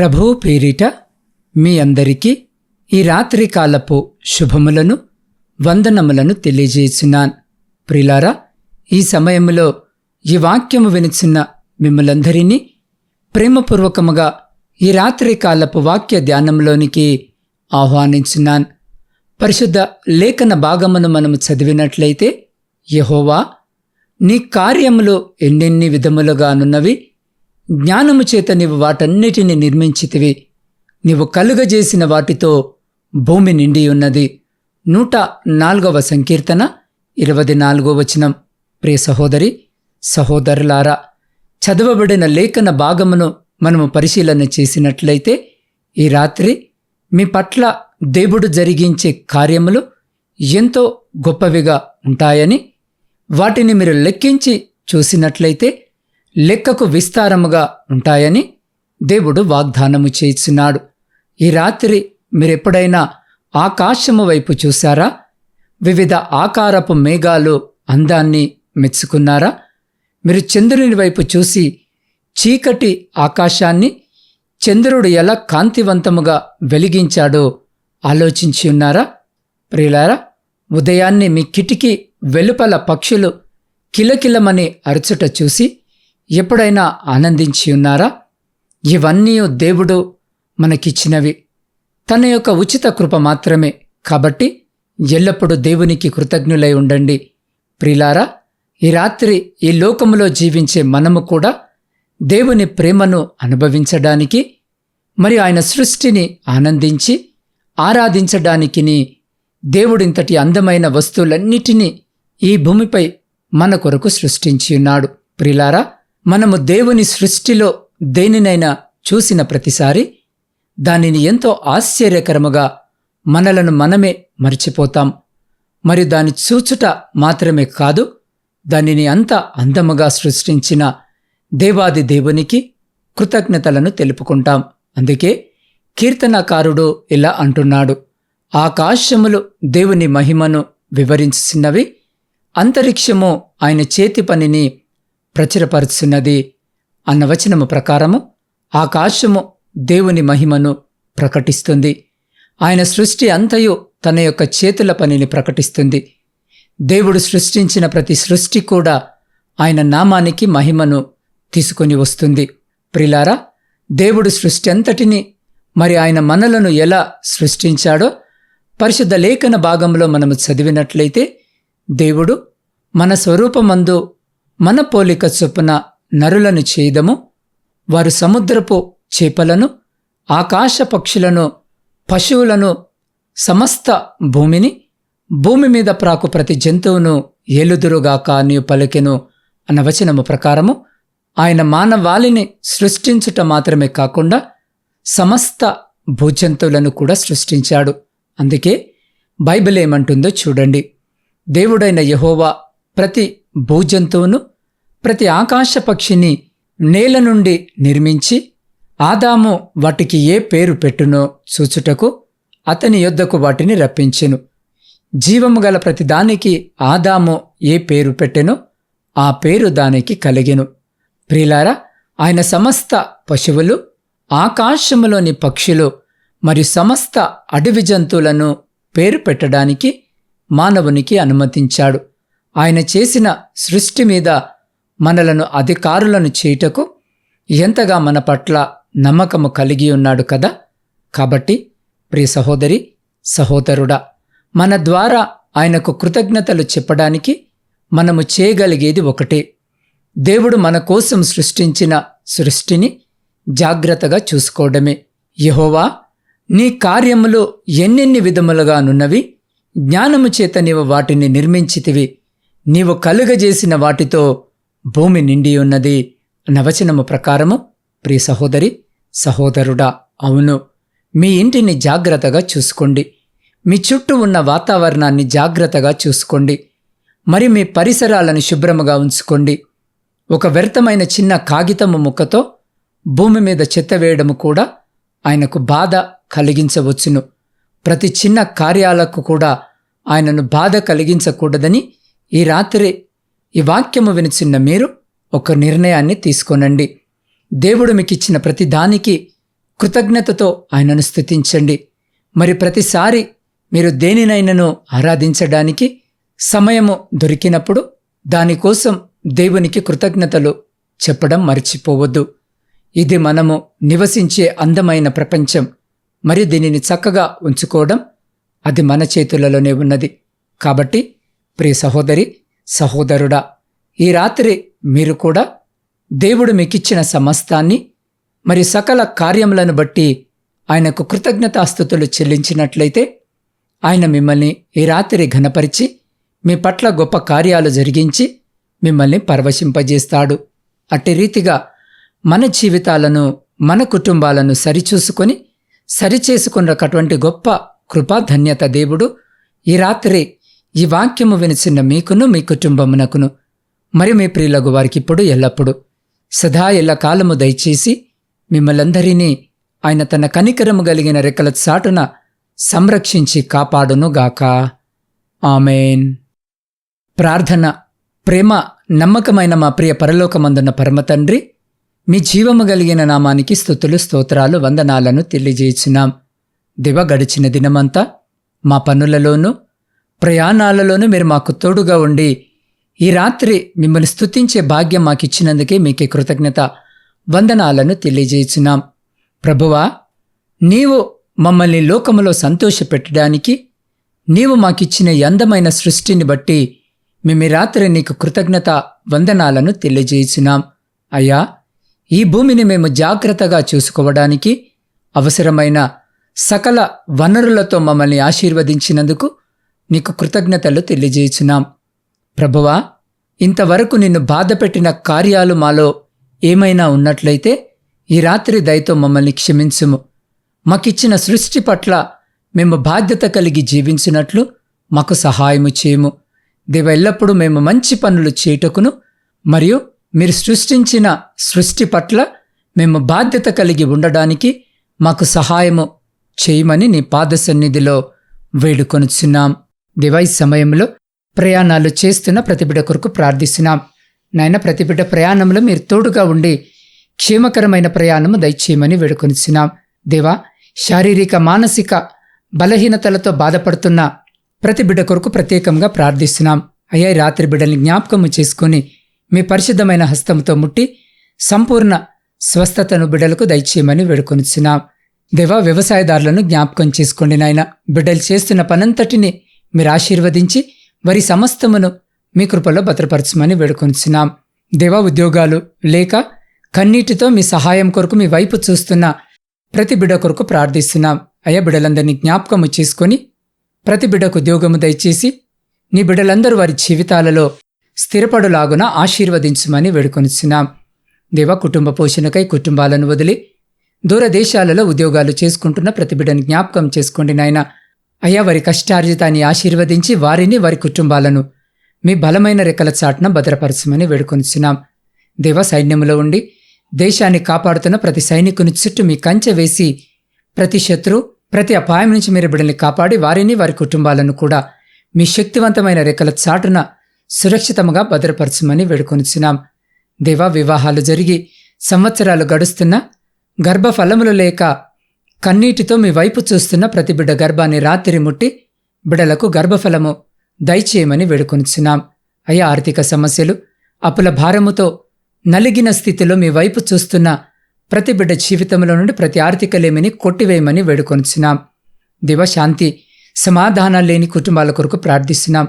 ప్రభు పేరిట మీ అందరికీ ఈ రాత్రి కాలపు శుభములను వందనములను తెలియజేసినాన్. ప్రిలారా ఈ సమయంలో ఈ వాక్యము వినిచున్న మిమ్మలందరినీ ప్రేమపూర్వకముగా ఈ రాత్రి కాలపు వాక్య ధ్యానంలోనికి ఆహ్వానించున్నాన్ పరిశుద్ధ లేఖన భాగమును మనము చదివినట్లయితే యహోవా నీ కార్యములు ఎన్నెన్ని విధములుగానున్నవి జ్ఞానము చేత నీవు వాటన్నిటిని నిర్మించితివి. నీవు కలుగజేసిన వాటితో భూమి నిండి ఉన్నది. నూట నాలుగవ సంకీర్తన ఇరవై నాలుగో వచనం. ప్రియ సహోదరి సహోదరులారా చదవబడిన లేఖన భాగమును మనము పరిశీలన చేసినట్లయితే ఈ రాత్రి మీ పట్ల దేవుడు జరిగించే కార్యములు ఎంతో గొప్పవిగా ఉంటాయని వాటిని మీరు లెక్కించి చూసినట్లయితే లెక్కకు విస్తారముగా ఉంటాయని దేవుడు వాగ్దానము చేస్తున్నాడు ఈ రాత్రి మీరెప్పుడైనా ఆకాశము వైపు చూశారా? వివిధ ఆకారపు మేఘాలు అందాన్ని మెచ్చుకున్నారా? మీరు చంద్రుని వైపు చూసి చీకటి ఆకాశాన్ని చంద్రుడు ఎలా కాంతివంతముగా వెలిగించాడో ఆలోచించి ఉన్నారా? ప్రియులారా ఉదయాన్నే మీ కిటికీ వెలుపల పక్షులు కిలకిలమని అరుచుట చూసి ఎప్పుడైనా ఆనందించి ఉన్నారా? ఇవన్నీ దేవుడు మనకిచ్చినవి. తన యొక్క ఉచిత కృప మాత్రమే కాబట్టి ఎల్లప్పుడూ దేవునికి కృతజ్ఞులై ఉండండి. ప్రిలారా ఈ రాత్రి ఈ లోకములో జీవించే మనము కూడా దేవుని ప్రేమను అనుభవించడానికి మరి ఆయన సృష్టిని ఆనందించి ఆరాధించడానికిని దేవుడింతటి అందమైన వస్తువులన్నిటినీ ఈ భూమిపై మన కొరకు సృష్టించి ఉన్నాడు. ప్రిలారా మనము దేవుని సృష్టిలో దేనినైనా చూసిన ప్రతిసారి దానిని ఎంతో ఆశ్చర్యకరముగా మనలను మనమే మర్చిపోతాం. మరి దాని చూచుట మాత్రమే కాదు దానిని అంత అందముగా సృష్టించిన దేవాది దేవునికి కృతజ్ఞతలను తెలుపుకుంటాం. అందుకే కీర్తనకారుడు ఇలా అంటున్నాడు ఆకాశములు దేవుని మహిమను వివరించుచున్నవి అంతరిక్షము ఆయన చేతి పనిని ప్రచురపరుచున్నది అన్న వచనము ప్రకారము ఆకాశము దేవుని మహిమను ప్రకటిస్తుంది. ఆయన సృష్టి అంతయు తన యొక్క చేతుల పనిని ప్రకటిస్తుంది. దేవుడు సృష్టించిన ప్రతి సృష్టి కూడా ఆయన నామానికి మహిమను తీసుకొని వస్తుంది. ప్రిలారా దేవుడు సృష్టి అంతటిని మరి ఆయన మనలను ఎలా సృష్టించాడో పరిశుద్ధ లేఖన భాగంలో మనము చదివినట్లయితే దేవుడు మన స్వరూపమందు మన పోలిక చొప్పున నరులను చేయదము వారు సముద్రపు చేపలను ఆకాశ పక్షులను పశువులను సమస్త భూమిని భూమి మీద ప్రాకు ప్రతి జంతువును ఏలుదురుగాక నీవు పలికెను అన్న వచనము ప్రకారము ఆయన మానవాళిని సృష్టించుట మాత్రమే కాకుండా సమస్త భూజంతువులను కూడా సృష్టించాడు. అందుకే బైబిల్ ఏమంటుందో చూడండి. దేవుడైన యహోవా ప్రతి భూజంతువును ప్రతి ఆకాశ పక్షిని నేల నుండి నిర్మించి ఆదాము వాటికి ఏ పేరు పెట్టునో చూచుటకు అతని యొద్దకు వాటిని రప్పించెను. జీవము గల ప్రతి దానికి ఆదాము ఏ పేరు పెట్టెనో ఆ పేరు దానికి కలిగెను. ప్రిలారా ఆయన సమస్త పశువులు ఆకాశములోని పక్షులు మరియు సమస్త అడవి జంతువులను పేరు పెట్టడానికి మానవునికి అనుమతించాడు. ఆయన చేసిన సృష్టి మీద మనలను అధికారులను చేయుటకు ఎంతగా మన పట్ల నమ్మకము కలిగి ఉన్నాడు కదా? కాబట్టి ప్రియ సహోదరి సహోదరుడా మన ద్వారా ఆయనకు కృతజ్ఞతలు చెప్పడానికి మనము చేయగలిగేది ఒకటే. దేవుడు మన కోసం సృష్టించిన సృష్టిని జాగ్రత్తగా చూసుకోవడమే. యహోవా నీ కార్యములు ఎన్నెన్ని విధములుగానున్నవి జ్ఞానము చేత నీవు వాటిని నిర్మించితివి. నీవు కలుగజేసిన వాటితో భూమి నిండి ఉన్నది. నవచనము ప్రకారము ప్రియ సహోదరి సహోదరుడా అవును. మీ ఇంటిని జాగ్రత్తగా చూసుకోండి. మీ చుట్టూ ఉన్న వాతావరణాన్ని జాగ్రత్తగా చూసుకోండి. మరి మీ పరిసరాలను శుభ్రముగా ఉంచుకోండి. ఒక వ్యర్థమైన చిన్న కాగితము ముక్కతో భూమి మీద చెత్త వేయడము కూడా ఆయనకు బాధ కలిగించవచ్చును. ప్రతి చిన్న కార్యాలకు కూడా ఆయనను బాధ కలిగించకూడదని ఈ రాత్రి ఈ వాక్యము వినిచిన్న మీరు ఒక నిర్ణయాన్ని తీసుకోనండి. దేవుడు మీకు ఇచ్చిన ప్రతి దానికి కృతజ్ఞతతో ఆయనను స్థుతించండి మరి ప్రతిసారి మీరు దేనినైనను ఆరాధించడానికి సమయము దొరికినప్పుడు దానికోసం దేవునికి కృతజ్ఞతలు చెప్పడం మర్చిపోవద్దు. ఇది మనము నివసించే అందమైన ప్రపంచం. మరి దీనిని చక్కగా ఉంచుకోవడం అది మన చేతులలోనే ఉన్నది. కాబట్టి ప్రియ సహోదరి సహోదరుడా ఈ రాత్రి మీరు కూడా దేవుడు మీకిచ్చిన సమస్తాన్ని మరి సకల కార్యములను బట్టి ఆయనకు కృతజ్ఞతాస్థుతులు చెల్లించినట్లయితే ఆయన మిమ్మల్ని ఈ రాత్రి ఘనపరిచి మీ పట్ల గొప్ప కార్యాలు జరిగించి మిమ్మల్ని పరవశింపజేస్తాడు. అట్టి రీతిగా మన జీవితాలను మన కుటుంబాలను సరిచూసుకొని సరిచేసుకున్నటువంటి గొప్ప కృపాధన్యత దేవుడు ఈ రాత్రి ఈ వాక్యము వినిచిన్న మీకును మీ కుటుంబమునకును మరి మీ ప్రియులగు వారికిప్పుడు ఎల్లప్పుడూ ఎల్లప్పుడు. సదా ఎల్ల కాలము దయచేసి మిమ్మలందరినీ ఆయన తన కనికరము కలిగిన రెక్కల చాటున సంరక్షించి కాపాడునుగాక. ఆమెన్. ప్రార్థన ప్రేమ నమ్మకమైన మా ప్రియ పరలోకమందున్న పరమతండ్రి మీ జీవము కలిగిన నామానికి స్థుతులు స్తోత్రాలు వందనాలను తెలియజేయుచున్నాం. దివ గడిచిన దినమంతా మా పనులలోనూ ప్రయాణాలలోనూ మీరు మాకు తోడుగా ఉండి ఈ రాత్రి మిమ్మల్ని స్తుతించే భాగ్యం మాకిచ్చినందుకే మీకే కృతజ్ఞత వందనాలను తెలియజేయుచున్నాం ప్రభువా నీవు మమ్మల్ని లోకములో సంతోషపెట్టడానికి నీవు మాకిచ్చిన అందమైన సృష్టిని బట్టి మేము ఈ రాత్రి నీకు కృతజ్ఞత వందనాలను తెలియజేయుచున్నాం అయ్యా ఈ భూమిని మేము జాగ్రత్తగా చూసుకోవడానికి అవసరమైన సకల వనరులతో మమ్మల్ని ఆశీర్వదించినందుకు నీకు కృతజ్ఞతలు తెలియజేయుచున్నాం. ప్రభువా ఇంతవరకు నిన్ను బాధపెట్టిన కార్యాలు మాలో ఏమైనా ఉన్నట్లయితే ఈ రాత్రి దయతో మమ్మల్ని క్షమించుము. మాకిచ్చిన సృష్టి పట్ల మేము బాధ్యత కలిగి జీవించినట్లు మాకు సహాయము చేయము. దేవ ఎల్లప్పుడూ మేము మంచి పనులు చేయుటకును మరియు మీరు సృష్టించిన సృష్టి పట్ల మేము బాధ్యత కలిగి ఉండడానికి మాకు సహాయము చేయమని నీ పాద సన్నిధిలో వేడుకొనుచున్నాం. దివైస్ సమయంలో ప్రయాణాలు చేస్తున్న ప్రతిబిడ కొరకు ప్రార్థిస్తున్నాం. నాయన ప్రతిబిడ ప్రయాణంలో మీరు తోడుగా ఉండి క్షేమకరమైన ప్రయాణము దయచేయమని వేడుకొనిచున్నాం. దేవా శారీరక మానసిక బలహీనతలతో బాధపడుతున్న ప్రతి బిడ్డ కొరకు ప్రత్యేకంగా ప్రార్థిస్తున్నాం. అయ్యా రాత్రి బిడ్డల్ని జ్ఞాపకము చేసుకుని మీ పరిశుద్ధమైన హస్తంతో ముట్టి సంపూర్ణ స్వస్థతను బిడ్డలకు దయచేయమని వేడుకొనిచున్నాం. దేవా వ్యవసాయదారులను జ్ఞాపకం చేసుకోండి నాయన. బిడ్డలు చేస్తున్న పనంతటిని మీరు ఆశీర్వదించి వారి సమస్తమును మీ కృపలో భద్రపరచమని వేడుకొనిచున్నాం దేవా ఉద్యోగాలు లేక కన్నీటితో మీ సహాయం కొరకు మీ వైపు చూస్తున్న ప్రతి బిడ్డ కొరకు ప్రార్థిస్తున్నాం. అయ్యా బిడ్డలందరినీ జ్ఞాపకము చేసుకొని ప్రతి బిడ్డకు ఉద్యోగము దయచేసి నీ బిడ్డలందరూ వారి జీవితాలలో స్థిరపడులాగున ఆశీర్వదించమని వేడుకొనిచున్నాం దేవ కుటుంబ పోషణకై కుటుంబాలను వదిలి దూరదేశాలలో ఉద్యోగాలు చేసుకుంటున్న ప్రతి బిడ్డను జ్ఞాపకం చేసుకోండి నాయన. అయ్యా వారి కష్టార్జితాన్ని ఆశీర్వదించి వారిని వారి కుటుంబాలను మీ బలమైన రెక్కల చాటున భద్రపరచమని వేడుకొనిచున్నాం. దేవ సైన్యంలో ఉండి దేశాన్ని కాపాడుతున్న ప్రతి సైనికుని చుట్టూ మీ కంచె వేసి ప్రతి శత్రు ప్రతి అపాయం నుంచి మీరు బిడ్డల్ని కాపాడి వారిని వారి కుటుంబాలను కూడా మీ శక్తివంతమైన రెక్కల చాటున సురక్షితముగా భద్రపరచమని వేడుకొనిచున్నాం. దేవా వివాహాలు జరిగి సంవత్సరాలు గడుస్తున్నా గర్భఫలములు లేక కన్నీటితో మీ వైపు చూస్తున్న ప్రతి బిడ్డ గర్భాన్ని రాత్రి ముట్టి బిడలకు గర్భఫలము దయచేయమని వేడుకొనిచున్నాం. అయ్యా ఆర్థిక సమస్యలు అప్పుల భారముతో నలిగిన స్థితిలో మీ వైపు చూస్తున్న ప్రతి బిడ్డ జీవితంలో నుండి ప్రతి ఆర్థిక లేమిని కొట్టివేయమని వేడుకొనిచున్నాం. దివ శాంతి సమాధానాలు లేని కుటుంబాల కొరకు ప్రార్థిస్తున్నాం.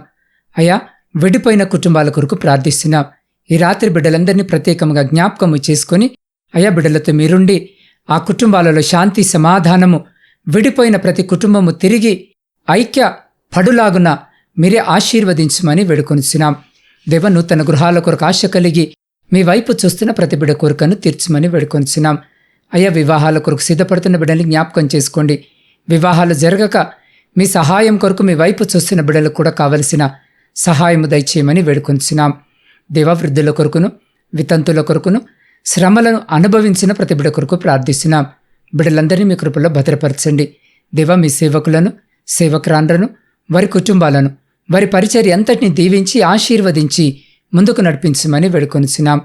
అయా విడిపోయిన కుటుంబాల కొరకు ప్రార్థిస్తున్నాం. ఈ రాత్రి బిడ్డలందరినీ ప్రత్యేకంగా జ్ఞాపకము చేసుకొని అయా బిడ్డలతో మీరుండి ఆ కుటుంబాలలో శాంతి సమాధానము విడిపోయిన ప్రతి కుటుంబము తిరిగి ఐక్య పడులాగున మీరే ఆశీర్వదించమని వేడుకొనిచున్నాం. దేవ నూతన గృహాల కొరకు ఆశ కలిగి మీ వైపు చూస్తున్న ప్రతి బిడ కోరికను తీర్చమని వేడుకొనిచున్నాం. అయ్యా వివాహాల కొరకు సిద్ధపడుతున్న బిడ్డని జ్ఞాపకం చేసుకోండి. వివాహాలు జరగక మీ సహాయం కొరకు మీ వైపు చూస్తున్న బిడ్డలకు కూడా కావలసిన సహాయము దయచేయమని వేడుకొంచున్నాం దేవవృద్ధుల కొరకును వితంతుల కొరకును శ్రమలను అనుభవించిన ప్రతి బిడ కొరకు ప్రార్థిస్తున్నాం. బిడ్డలందరినీ మీ కృపలో భద్రపరచండి. దివా మీ సేవకులను సేవకురాండ్రను వారి కుటుంబాలను వారి పరిచర్య అంతటిని దీవించి ఆశీర్వదించి ముందుకు నడిపించమని వేడుకొనిచున్నాం.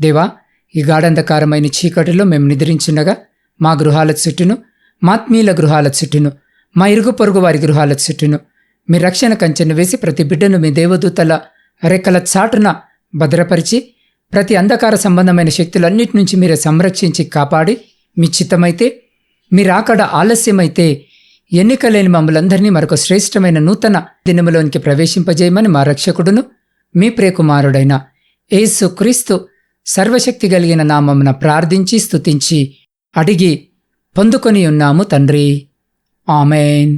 దేవా ఈ గాఢంధకారమైన చీకటిలో మేము నిద్రించుండగా మా గృహాల చుట్టూను మాత్మీయుల గృహాల చుట్టూను మా ఇరుగు పొరుగు వారి గృహాల చుట్టూను మీ రక్షణ కంచెను వేసి ప్రతి బిడ్డను మీ దేవదూతల రెక్కల చాటున భద్రపరిచి ప్రతి అంధకార సంబంధమైన శక్తులన్నిటి నుంచి మీరే సంరక్షించి కాపాడి మీ చిత్తమైతే మీరు అక్కడ ఆలస్యమైతే ఎన్నికలేని మమ్మలందరినీ మరొక శ్రేష్టమైన నూతన దినములోనికి ప్రవేశింపజేయమని మా రక్షకుడును మీ ప్రియకుమారుడైన ఏసు క్రీస్తు సర్వశక్తి కలిగిన నామమున ప్రార్థించి స్తుతించి అడిగి పొందుకొని ఉన్నాము తండ్రి. ఆమెన్.